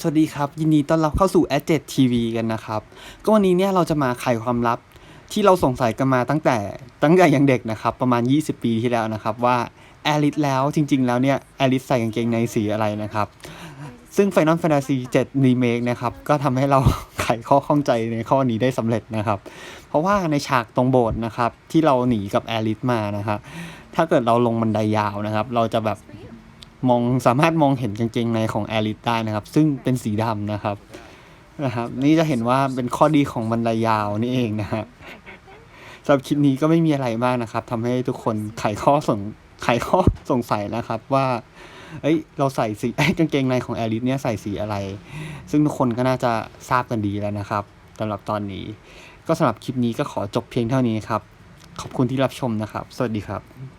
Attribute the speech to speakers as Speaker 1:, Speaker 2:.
Speaker 1: สวัสดีครับ ยินดีต้อนรับเข้าสู่ a d j e t TV กันนะครับ ก็วันนี้เนี่ยเราจะมาไขความลับที่เราสงสัยกันมาตั้งแต่ตั้งแต่ยังเด็กนะครับ ประมาณ 20 ปีที่แล้วนะครับ ว่าแอลิสแล้วจริง ๆ แล้วเนี่ยแอลิสใส่กางเกงในสีอะไรนะครับ ซึ่ง Final Fantasy 7 Remake นะครับ ก็ทำให้เราไขข้อข้องใจในข้อนี้ได้สำเร็จนะครับ เพราะว่าในฉากตรงโบสถ์นะครับ ที่เราหนีกับแอลิสมานะครับถ้าเกิดเราลงบันไดยาวนะครับ เราจะแบบ มองสามารถมองเห็นกางเกงในของแอลิสได้นะครับ ซึ่งเป็นสีดำนะครับนะครับ นี่จะเห็นว่าเป็นข้อดีของบันไดยาวนี่เองนะฮะสำหรับคลิปนี้ก็ไม่มีอะไรมากนะครับทำให้ทุกคนไขข้อสงไขข้อสงสัยนะครับว่า เอ้ย เราใส่สีกางเกงในของแอลิสเนี่ยใส่สีอะไร ซึ่งทุกคนก็น่าจะทราบกันดีแล้วนะครับสำหรับตอนนี้ ก็สำหรับคลิปนี้ก็ขอจบเพียงเท่านี้ครับ ขอบคุณที่รับชมนะครับ สวัสดีครับ